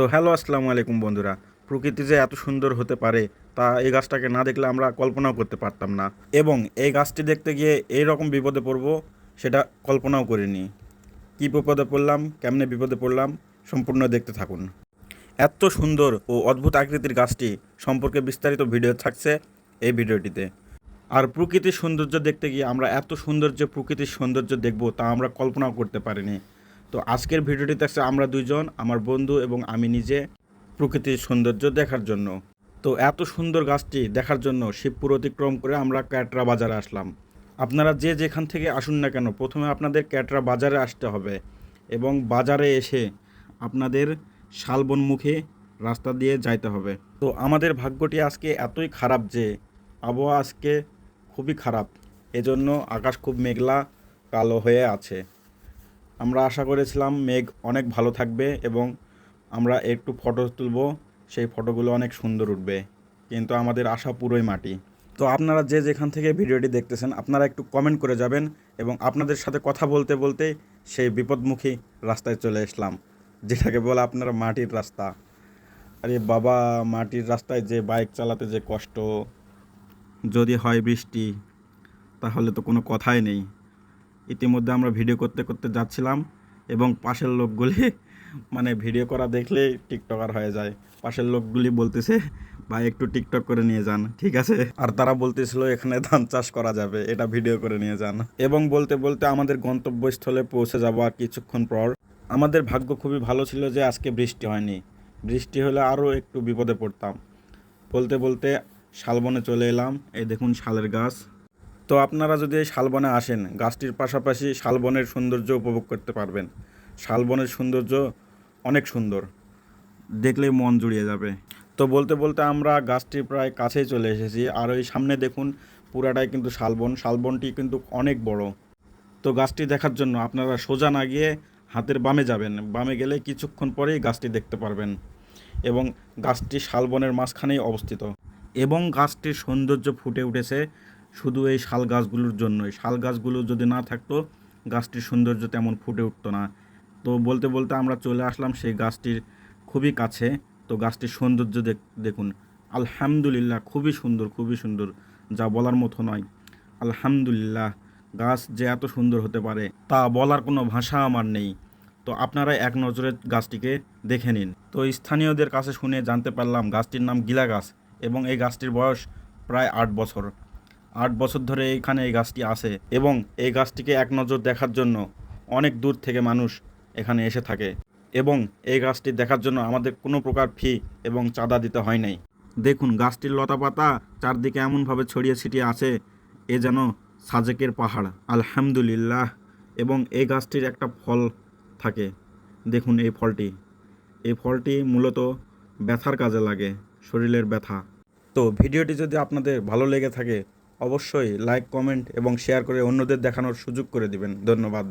তো হ্যালো, আসসালামু আলাইকুম বন্ধুরা। প্রকৃতি যে এত সুন্দর হতে পারে, তা এই গাছটাকে না দেখলে আমরা কল্পনাও করতে পারতাম না। এবং এই গাছটি দেখতে গিয়ে এই রকম বিপদে পড়ব, সেটা কল্পনাও করিনি। কী বিপদে পড়লাম, কেমনে বিপদে পড়লাম, সম্পূর্ণ দেখতে থাকুন। এত সুন্দর ও অদ্ভুত আকৃতির গাছটি সম্পর্কে বিস্তারিত ভিডিও থাকছে এই ভিডিওটিতে। আর প্রকৃতির সৌন্দর্য দেখতে গিয়ে আমরা এত সৌন্দর্য প্রকৃতির সৌন্দর্য দেখব, তা আমরা কল্পনাও করতে পারিনি। তো আজকের ভিডিওটি থাকছে আমরা দুইজন, আমার বন্ধু এবং আমি নিজে প্রকৃতির সৌন্দর্য দেখার জন্য। তো এত সুন্দর গাছটি দেখার জন্য শিবপুর অতিক্রম করে আমরা ক্যাটরা বাজারে আসলাম। আপনারা যে যেখান থেকে আসুন না কেন, প্রথমে আপনাদের ক্যাটরা বাজারে আসতে হবে এবং বাজারে এসে আপনাদের শালবন মুখে রাস্তা দিয়ে যাইতে হবে। তো আমাদের ভাগ্যটি আজকে এতই খারাপ যে আবহাওয়া আজকে খুবই খারাপ। এজন্য আকাশ খুব মেঘলা, কালো হয়ে আছে। আমরা আশা করেছিলাম মেঘ অনেক ভালো থাকবে এবং আমরা একটু ফটো তুলব, সেই ফটোগুলো অনেক সুন্দর উঠবে। কিন্তু আমাদের আশা পুরোই মাটি। তো আপনারা যে যেখান থেকে ভিডিওটি দেখতেছেন, আপনারা একটু কমেন্ট করে যাবেন এবং আপনাদের সাথে কথা বলতে বলতে সেই বিপদমুখী রাস্তায় চলে আসলাম, যেটাকে বলে আপনারা মাটির রাস্তা। আরে বাবা, মাটির রাস্তায় যে বাইক চালাতে যে কষ্ট, যদি হয় বৃষ্টি, তাহলে তো কোনো কথাই নেই। ইতিমধ্যে আমরা ভিডিও করতে করতে যাচ্ছিলাম এবং পাশের লোকগুলি মানে ভিডিও করা দেখলেই টিকটকার হয়ে যায়। পাশের লোকগুলি বলতেছে, ভাই, একটু টিকটক করে নিয়ে যান, ঠিক আছে? আর তারা বলতেছিল, এখানে ধান চাষ করা যাবে, এটা ভিডিও করে নিয়ে যান। এবং বলতে বলতে আমাদের গন্তব্যস্থলে পৌঁছে যাব আর কিছুক্ষণ পর। আমাদের ভাগ্য খুবই ভালো ছিল যে আজকে বৃষ্টি হয়নি। বৃষ্টি হলে আরও একটু বিপদে পড়তাম। বলতে বলতে শালবনে চলে এলাম। এই দেখুন শালের গাছ। তো আপনারা যদি এই শালবনে আসেন, গাছটির পাশাপাশি শালবনের সৌন্দর্য উপভোগ করতে পারবেন। শালবনের সৌন্দর্য অনেক সুন্দর। দেখলেই মন জুড়িয়ে যাবে। তো বলতে বলতে আমরা গাছটির প্রায় কাছেই চলে এসেছি, আর ওই সামনে দেখুন পুরাটাই কিন্তু শালবন। শালবনটি কিন্তু অনেক বড়। তো গাছটি দেখার জন্য আপনারা সোজা না গিয়ে হাতের বামে যাবেন। বামে গেলে কিছুক্ষণ পরেই গাছটি দেখতে পারবেন। এবং গাছটি শালবনের মাঝখানেই অবস্থিত। এবং গাছটির সৌন্দর্য ফুটে উঠেছে শুধু এই শাল গাছগুলোর জন্যই। শাল গাছগুলো যদি না থাকতো, গাছটির সৌন্দর্য তেমন ফুটে উঠতো না। তো বলতে বলতে আমরা চলে আসলাম সেই গাছটির খুবই কাছে। তো গাছটির সৌন্দর্য দেখ- দেখুন। আলহামদুলিল্লাহ খুবই সুন্দর খুবই সুন্দর। যা বলার মতো নয়। আলহামদুলিল্লাহ, গাছ যে এত সুন্দর হতে পারে, তা বলার কোনো ভাষা আমার নেই। তো আপনারা এক নজরে গাছটিকে দেখে নিন। তো স্থানীয়দের কাছে শুনে জানতে পারলাম গাছটির নাম গিলা গাছ এবং এই গাছটির বয়স প্রায় আট বছর। আট বছর ধরে এইখানে এই গাছটি আছে এবং এই গাছটিকে এক নজর দেখার জন্য অনেক দূর থেকে মানুষ এখানে এসে থাকে এবং এই গাছটি দেখার জন্য আমাদের কোনো প্রকার ফি এবং চাঁদা দিতে হয় নাই। দেখুন, গাছটির লতা পাতা চারদিকে এমনভাবে ছড়িয়ে ছিটিয়ে আছে, এ যেন সাজেকের পাহাড়। আলহামদুলিল্লাহ। এবং এই গাছটির একটা ফল থাকে। দেখুন এই ফলটি। এই ফলটি মূলত ব্যথার কাজে লাগে, শরীরের ব্যথা। তো ভিডিওটি যদি আপনাদের ভালো লেগে থাকে অবশ্যই লাইক কমেন্ট এবং শেয়ার করে অন্যদের দেখানোর সুযোগ করে দিবেন। ধন্যবাদ।